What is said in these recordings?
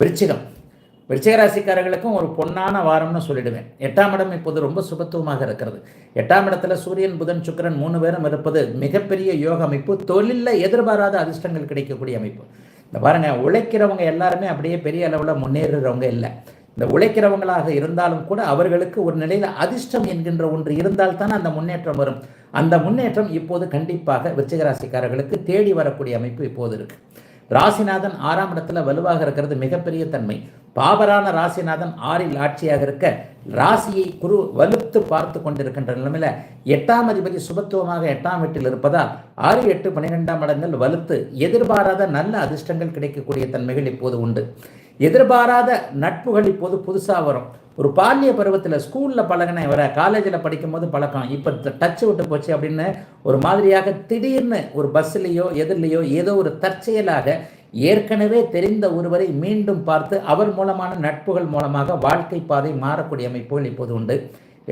விருச்சிகம். விருச்சிகராசிக்காரர்களுக்கும் ஒரு பொன்னான வாரம்னு சொல்லிடுவேன். எட்டாம் இடம் இப்போது ரொம்ப சுபத்துவமாக இருக்கிறது. எட்டாம் இடத்துல சூரியன் புதன் சுக்கிரன் மூணு பேரும் இருப்பது மிகப்பெரிய யோக அமைப்பு. தொழிலில் எதிர்பாராத அதிர்ஷ்டங்கள் கிடைக்கக்கூடிய அமைப்பு. இந்த பாருங்க உழைக்கிறவங்க எல்லாருமே அப்படியே பெரிய அளவில் முன்னேறுறவங்க இல்லை. இந்த உழைக்கிறவங்களாக இருந்தாலும் கூட அவர்களுக்கு ஒரு நிலையில் அதிர்ஷ்டம் என்கின்ற ஒன்று இருந்தால்தான் அந்த முன்னேற்றம் வரும். அந்த முன்னேற்றம் இப்போது கண்டிப்பாக விருச்சிகராசிக்காரர்களுக்கு தேடி வரக்கூடிய அமைப்பு இப்போது இருக்குது ராசிநாதன் ஆறாம் இடத்துல வலுவாக இருக்கிறது மிகப்பெரிய தன்மை. பாபரான ராசிநாதன் ஆறில் ஆட்சியாக இருக்க ராசியை குரு வலுத்து பார்த்து கொண்டிருக்கின்ற நிலைமையில் எட்டாம் அதிபதி சுபத்துவமாக எட்டாம் வீட்டில் இருப்பதால் ஆறு எட்டு பன்னிரெண்டாம் இடங்கள் வலுத்து எதிர்பாராத நல்ல அதிர்ஷ்டங்கள் கிடைக்கக்கூடிய தன்மைகள் இப்போது உண்டு. எதிர்பாராத நட்புகள் இப்போது புதுசாக வரும். ஒரு பாலிய பருவத்தில் ஸ்கூலில் பழகின வர காலேஜில் படிக்கும்போது பழக்கம். இப்போ டச் விட்டு போச்சு அப்படின்னு ஒரு மாதிரியாக திடீர்னு ஒரு பஸ்ஸுலேயோ எதிர்லேயோ ஏதோ ஒரு தற்செயலாக ஏற்கனவே தெரிந்த ஒருவரை மீண்டும் பார்த்து அவர் மூலமான நட்புகள் மூலமாக வாழ்க்கை பாதை மாறக்கூடிய அமைப்புகள் இப்போது உண்டு.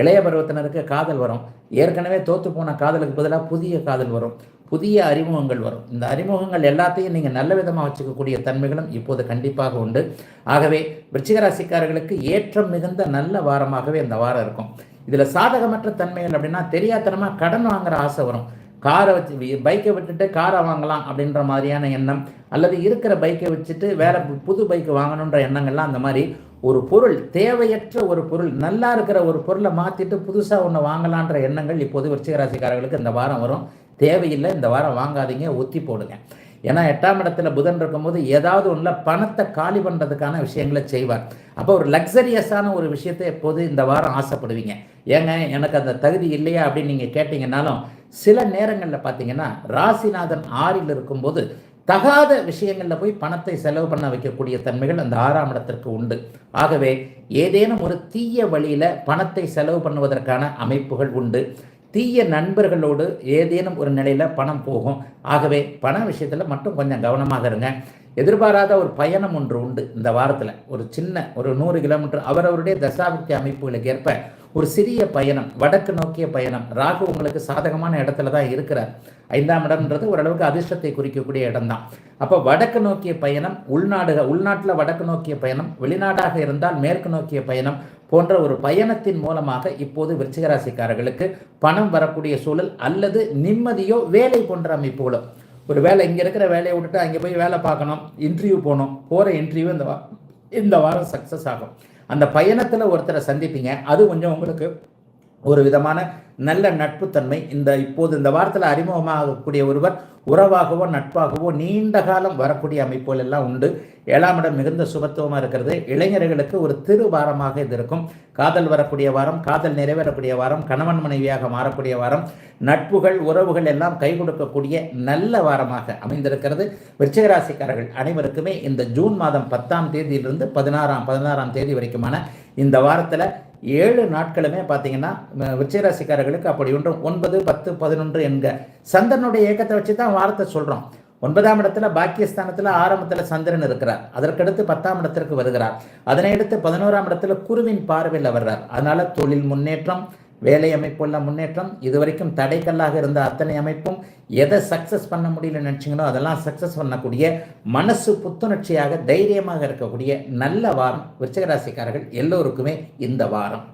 இளைய பருவத்தினருக்கு காதல் வரும். ஏற்கனவே தோற்று போன காதலுக்கு பதிலாக புதிய காதல் வரும். புதிய அறிமுகங்கள் வரும். இந்த அறிமுகங்கள் எல்லாத்தையும் நீங்கள் நல்ல விதமாக வச்சுக்கக்கூடிய தன்மைகளும் இப்போது கண்டிப்பாக உண்டு. ஆகவே விருச்சிகராசிக்காரர்களுக்கு ஏற்றம் மிகுந்த நல்ல வாரமாகவே இந்த வாரம் இருக்கும். இதில் சாதகமற்ற தன்மைகள் அப்படின்னா தெரியாத்தனமாக கடன் வாங்குற ஆசை வரும். காரை வச்சு பைக்கை விட்டுட்டு காரை வாங்கலாம் அப்படின்ற மாதிரியான எண்ணம் அல்லது இருக்கிற பைக்கை வச்சுட்டு வேற புது பைக் வாங்கணுன்ற எண்ணங்கள்லாம் அந்த மாதிரி ஒரு பொருள் தேவையற்ற ஒரு பொருள் நல்லா இருக்கிற ஒரு பொருளை மாற்றிட்டு புதுசாக ஒன்று வாங்கலான்ற எண்ணங்கள் இப்போது விருச்சிகராசிக்காரர்களுக்கு இந்த வாரம் வரும். தேவையில்லை இந்த வாரம் வாங்காதீங்க ஒத்தி போடுங்க. ஏன்னா எட்டாம் இடத்துல புதன் இருக்கும்போது ஏதாவது ஒன்றில் பணத்தை காலி பண்ணுறதுக்கான விஷயங்களை செய்வார். அப்போ ஒரு லக்ஸரியஸான ஒரு விஷயத்தை எப்போது இந்த வாரம் ஆசைப்படுவீங்க? ஏங்க எனக்கு அந்த தகுதி இல்லையா அப்படின்னு நீங்கள் கேட்டிங்கன்னாலும் சில நேரங்களில் பார்த்தீங்கன்னா ராசிநாதன் ஆறில் இருக்கும்போது தகாத விஷயங்களில் போய் பணத்தை செலவு பண்ண வைக்கக்கூடிய தன்மைகள் அந்த ஆறாம் இடத்திற்கு உண்டு. ஆகவே ஏதேனும் ஒரு தீய வழியில் பணத்தை செலவு பண்ணுவதற்கான அமைப்புகள் உண்டு. தீய நண்பர்களோடு ஏதேனும் ஒரு நிலையில் பணம் போகும். ஆகவே பண விஷயத்தில் மட்டும் கொஞ்சம் கவனமாக இருங்க. எதிர்பாராத ஒரு பயணம் ஒன்று உண்டு. இந்த வாரத்தில் ஒரு சின்ன ஒரு நூறு கிலோமீட்டர் அவரவருடைய தசாபக்தி அமைப்புகளுக்கு ஏற்ப ஒரு சிறிய பயணம் வடக்கு நோக்கிய பயணம். ராகு உங்களுக்கு சாதகமான இடத்துல தான் இருக்கிறார். ஐந்தாம் இடம்ன்றது ஓரளவுக்கு அதிர்ஷ்டத்தை குறிக்கக்கூடிய இடம் தான் அப்போ வடக்கு நோக்கிய பயணம் உள்நாடுக உள்நாட்டில் வடக்கு நோக்கிய பயணம் வெளிநாடாக இருந்தால் மேற்கு நோக்கிய பயணம் போன்ற ஒரு பயணத்தின் மூலமாக இப்போது விருச்சிகராசிக்காரர்களுக்கு பணம் வரக்கூடிய சூழல் அல்லது நிம்மதியோ வேலை போன்ற அமைப்புகளோ. ஒரு வேலை இங்கே இருக்கிற வேலையை விட்டுட்டு அங்கே போய் வேலை பார்க்கணும் இன்டர்வியூ போகணும் போகிற இன்டர்வியூ இந்த வா இந்த வாரம் சக்ஸஸ் ஆகும். அந்த பயணத்தில் ஒருத்தரை சந்திப்பீங்க அது கொஞ்சம் உங்களுக்கு ஒரு விதமான நல்ல நட்புத்தன்மை. இந்த இப்போது இந்த வாரத்தில் அறிமுகமாகக்கூடிய ஒருவர் உறவாகவோ நட்பாகவோ நீண்ட காலம் வரக்கூடிய அமைப்புகள் எல்லாம் உண்டு. ஏழாம் இடம் மிகுந்த சுபத்துவமாக இருக்கிறது. இளைஞர்களுக்கு ஒரு திரு வாரமாக இது இருக்கும். காதல் வரக்கூடிய வாரம் காதல் நிறைவேறக்கூடிய வாரம் கணவன் மனைவியாக மாறக்கூடிய வாரம் நட்புகள் உறவுகள் எல்லாம் கை கொடுக்கக்கூடிய நல்ல வாரமாக அமைந்திருக்கிறது. விருச்சிகராசிக்காரர்கள் அனைவருக்குமே இந்த ஜூன் மாதம் பத்தாம் தேதியிலிருந்து பதினாறாம் பதினாறாம் தேதி வரைக்குமான இந்த வாரத்தில் ஏழு நாட்களுமே பார்த்தீங்கன்னா விச்சயராசிக்காரர்களுக்கு அப்படி ஒன்றும் ஒன்பது பத்து பதினொன்று என்க. சந்திரனுடைய இயக்கத்தை வச்சு தான் வாரத்தை சொல்கிறோம் ஒன்பதாம் இடத்துல பாக்கியஸ்தானத்தில் ஆரம்பத்தில் சந்திரன் இருக்கிறார். அதற்கடுத்து பத்தாம் இடத்திற்கு வருகிறார். அதனை அடுத்து பதினோராம் இடத்துல குருவின் பார்வையில் வர்றார். அதனால தொழில் முன்னேற்றம் வேலை அமைப்புள்ள முன்னேற்றம் இதுவரைக்கும் தடைக்கல்லாக இருந்த அத்தனை அமைப்பும் எதை சக்ஸஸ் பண்ண முடியல நினச்சிங்களோ அதெல்லாம் சக்ஸஸ் பண்ணக்கூடிய மனசு புத்துணர்ச்சியாக தைரியமாக இருக்கக்கூடிய நல்ல வாரம் விருச்சகராசிக்காரர்கள் எல்லோருக்குமே இந்த வாரம்.